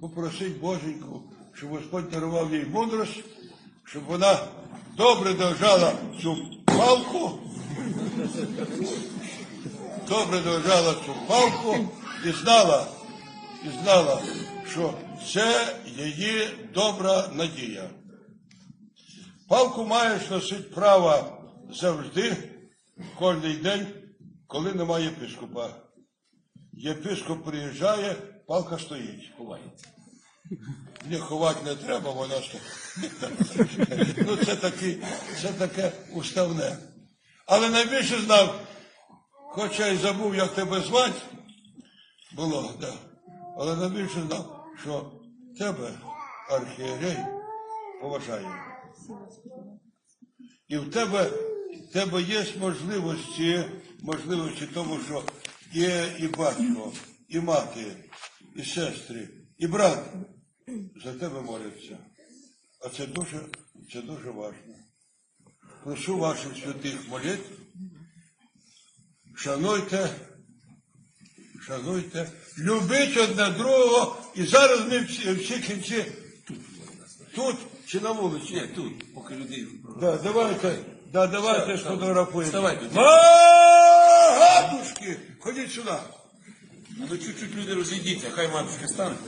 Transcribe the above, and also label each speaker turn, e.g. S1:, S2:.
S1: попросити Боженьку, щоб Господь дарував їй мудрость, щоб вона добре держала цю палку, добре держала цю палку і знала, і знала, що це її добра надія. Палку маєш носити право завжди, кожен день, коли немає єпископа. Єпископ приїжджає, палка стоїть.
S2: Ховається.
S1: Не ховати не треба, вона стоїть. Ну, це, таки, це таке уставне. Але найбільше знав, хоча й забув, як тебе звати, було, да. але найбільше знав, що тебе архієрей поважає. І в тебе, в тебе є можливості, можливості тому, що є і батько, і мати, і сестри, і брат за тебе моляться. А це дуже, це дуже важливо. Прошу ваших святих молитв, шануйте, шануйте, любіть одне другого, і зараз ми всі, всі кінці тут чи на вулиці.
S2: Ні, тут, поки людей.
S1: Да, давайте, да, давайте сфотографуємо.
S2: Вставайте.
S1: Матушки, ходіть сюди.
S2: Ну чуть-чуть люди розійдіться, хай матушки стануть.